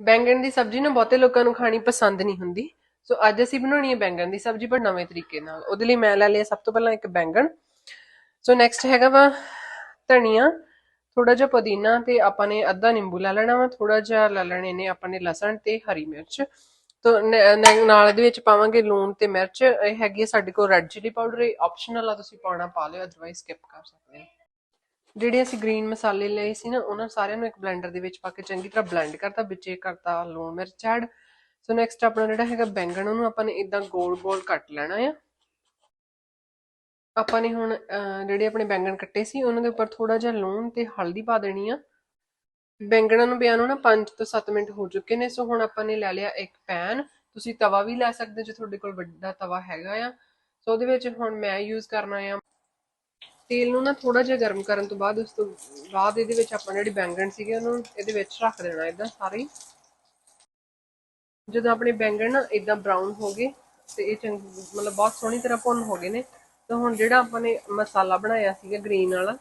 ਬੈਂਗਣ ਦੀ ਸਬਜ਼ੀ ਨਾ ਬਹੁਤੇ ਲੋਕਾਂ ਨੂੰ ਖਾਣੀ ਪਸੰਦ ਨਹੀਂ ਹੁੰਦੀ। ਸੋ ਅੱਜ ਅਸੀਂ ਬਣਾਉਣੀ ਹੈ ਬੈਂਗਣ ਦੀ ਸਬਜ਼ੀ, ਪਰ ਨਵੇਂ ਤਰੀਕੇ ਨਾਲ। ਉਹਦੇ ਲਈ ਮੈਂ ਲੈ ਲਿਆ ਸਭ ਤੋਂ ਪਹਿਲਾਂ ਇੱਕ ਬੈਂਗਣ। ਸੋ ਨੈਕਸਟ ਹੈਗਾ ਵਾ ਧਨੀਆ। ਥੋੜਾ ਜਿਹਾ ਪੁਦੀਨਾ ਤੇ ਆਪਾਂ ਨੇ ਅੱਧਾ ਨਿੰਬੂ ਲੈ ਲੈਣਾ ਵਾ। ਥੋੜਾ ਜਿਹਾ ਲੈ ਲੈਣੇ ਨੇ ਆਪਾਂ ਨੇ ਲਸਣ ਤੇ ਹਰੀ ਮਿਰਚ। ਤੋ ਨਾਲ ਦੇ ਵਿੱਚ ਪਾਵਾਂਗੇ ਲੂਣ ਤੇ ਮਿਰਚ। ਇਹ ਹੈਗੀ ਹੈ ਸਾਡੇ ਕੋਲ ਰੈੱਡ ਚਿਲੀ ਪਾਊਡਰ ਇਹ ਆਪਸ਼ਨਲ ਆ, ਤੁਸੀਂ ਪਾਉਣਾ ਪਾ ਲਿਓ ਅਦਰਵਾਈਜ਼ ਸਕਿਪ ਕਰ ਸਕਦੇ ਹੋ। ਜਿਹੜੇ ਅਸੀਂ ਗ੍ਰੀਨ ਮਸਾਲੇ ਲਏ ਸੀ ਨਾ ਉਹਨਾਂ ਸਾਰਿਆਂ ਨੂੰ ਇੱਕ ਬਲੈਂਡਰ ਦੇ ਵਿੱਚ ਪਾ ਕੇ ਚੰਗੀ ਤਰ੍ਹਾਂ ਬਲੈਂਡ ਕਰਤਾ ਵਿੱਚੇ ਕਰਤਾ ਲੂਣ ਮਿਰਚ ਐਡ। ਸੋ ਨੈਕਸਟ ਆਪਣਾ ਜਿਹੜਾ ਹੈਗਾ ਬੈਂਗਣ ਉਹਨੂੰ ਆਪਾਂ ਨੇ ਇਦਾਂ ਗੋਲ ਗੋਲ ਕੱਟ ਲੈਣਾ ਆ। ਆਪਾਂ ਨੇ ਹੁਣ ਅਹ, ਜਿਹੜੇ ਆਪਣੇ ਬੈਂਗਣ ਕੱਟੇ ਸੀ ਉਹਨਾਂ ਦੇ ਉੱਪਰ ਥੋੜਾ ਜਿਹਾ ਲੂਣ ਤੇ ਹਲਦੀ ਪਾ ਦੇਣੀ ਆ। ਬੈਂਗਣਾਂ ਨੂੰ ਪਿਆ ਨੂੰ ਨਾ 5 ਤੋਂ 7 ਮਿੰਟ ਹੋ ਚੁੱਕੇ ਨੇ ਸੋ ਹੁਣ ਆਪਾਂ ਨੇ ਲੈ ਲਿਆ ਇੱਕ ਪੈਨ ਤੁਸੀਂ ਤਵਾ ਵੀ ਲੈ ਸਕਦੇ ਜੇ ਤੁਹਾਡੇ ਕੋਲ ਵੱਡਾ ਤਵਾ ਹੈਗਾ ਆ। ਸੋ ਉਹਦੇ ਵਿੱਚ ਹੁਣ ਮੈਂ ਯੂਜ਼ ਕਰਨਾ ਆ ਤੇਲ ਨੂੰ ਨਾ ਥੋੜਾ ਜਿਹਾ ਗਰਮ ਕਰਨ ਤੋਂ ਬਾਅਦ ਉਸ ਤੋਂ ਬਾਅਦ ਇਹਦੇ ਵਿੱਚ ਆਪਾਂ ਜਿਹੜੇ ਬੈਂਗਣ ਸੀਗੇ ਉਹਨੂੰ ਇਹਦੇ ਵਿੱਚ ਰੱਖ ਦੇਣਾ ਇਦਾਂ ਸਾਰੇ ਜਦੋਂ ਆਪਣੇ ਬੈਂਗਣ ਨਾ ਇਦਾਂ ਬਰਾਊਨ ਹੋ ਗਏ ਤੇ ਇਹ ਚੰਗ ਮਤਲਬ ਬਹੁਤ ਸੋਹਣੀ ਤਰ੍ਹਾਂ ਭੁੰਨ ਹੋ ਗਏ ਨੇ, ਤਾਂ ਹੁਣ ਜਿਹੜਾ ਆਪਾਂ ਨੇ ਮਸਾਲਾ ਬਣਾਇਆ ਸੀਗਾ ਗ੍ਰੀਨ ਵਾਲਾ,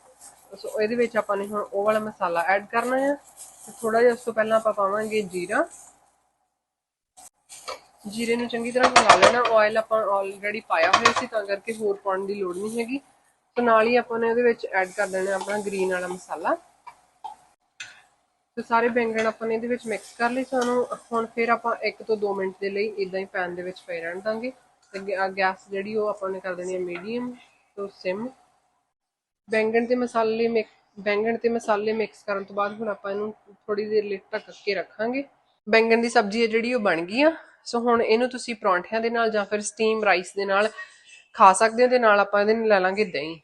ਸੋ ਇਹਦੇ ਵਿੱਚ ਆਪਾਂ ਨੇ ਹੁਣ ਉਹ ਵਾਲਾ ਮਸਾਲਾ ਐਡ ਕਰਨਾ ਹੈ ਤੇ ਥੋੜਾ ਜਿਹਾ ਉਸ ਤੋਂ ਪਹਿਲਾਂ ਆਪਾਂ ਪਾਵਾਂਗੇ ਜੀਰਾ। ਜੀਰੇ ਨੂੰ ਚੰਗੀ ਤਰ੍ਹਾਂ ਹਿਲਾ ਲੈਣਾ ਆਇਲ ਆਪਾਂ ਆਲਰੇਡੀ ਪਾਇਆ ਹੋਇਆ ਸੀ ਤਾਂ ਕਰਕੇ ਹੋਰ ਪਾਉਣ ਦੀ ਲੋੜ ਨਹੀਂ ਹੈਗੀ। ਤੇ ਨਾਲ ਹੀ ਆਪਾਂ ਨੇ ਉਹਦੇ ਵਿੱਚ ਐਡ ਕਰ ਦੇਣਾ ਆਪਣਾ ਗ੍ਰੀਨ ਵਾਲਾ ਮਸਾਲਾ। ਤੇ ਸਾਰੇ ਬੈਂਗਣ ਆਪਾਂ ਨੇ ਇਹਦੇ ਵਿੱਚ ਮਿਕਸ ਕਰ ਲਏ ਸਾਨੂੰ। ਹੁਣ ਫਿਰ ਆਪਾਂ 1 ਤੋਂ 2 ਮਿੰਟ ਦੇ ਲਈ ਇਦਾਂ ਹੀ ਪੈਨ ਦੇ ਵਿੱਚ ਪਏ ਰਹਿਣ ਦਾਂਗੇ। ਤੇ ਗੈਸ ਜਿਹੜੀ ਉਹ ਆਪਾਂ ਨੇ ਕਰ ਦੇਣੀ ਹੈ ਮੀਡੀਅਮ ਤੋਂ ਸਿਮ। ਬੈਂਗਣ ਤੇ ਮਸਾਲੇ ਮਿਕਸ ਬੈਂਗਣ ਤੇ ਮਸਾਲੇ ਮਿਕਸ ਕਰਨ ਤੋਂ ਬਾਅਦ ਹੁਣ ਆਪਾਂ ਇਹਨੂੰ ਥੋੜੀ ਦੇਰ ਲਈ ਢੱਕ ਕੇ ਰੱਖਾਂਗੇ। ਬੈਂਗਣ ਦੀ ਸਬਜ਼ੀ ਹੈ ਜਿਹੜੀ ਉਹ ਬਣ ਗਈ ਆ। ਸੋ ਹੁਣ ਇਹਨੂੰ ਤੁਸੀਂ ਪਰੌਂਠਿਆਂ ਦੇ ਨਾਲ ਜਾਂ ਫਿਰ ਸਟੀਮ ਰਾਈਸ ਦੇ ਨਾਲ ਖਾ ਸਕਦੇ ਹੋ ਤੇ ਨਾਲ ਆਪਾਂ ਇਹਦੇ ਨਾਲ ਲੈ ਲਾਂਗੇ ਦਹੀਂ।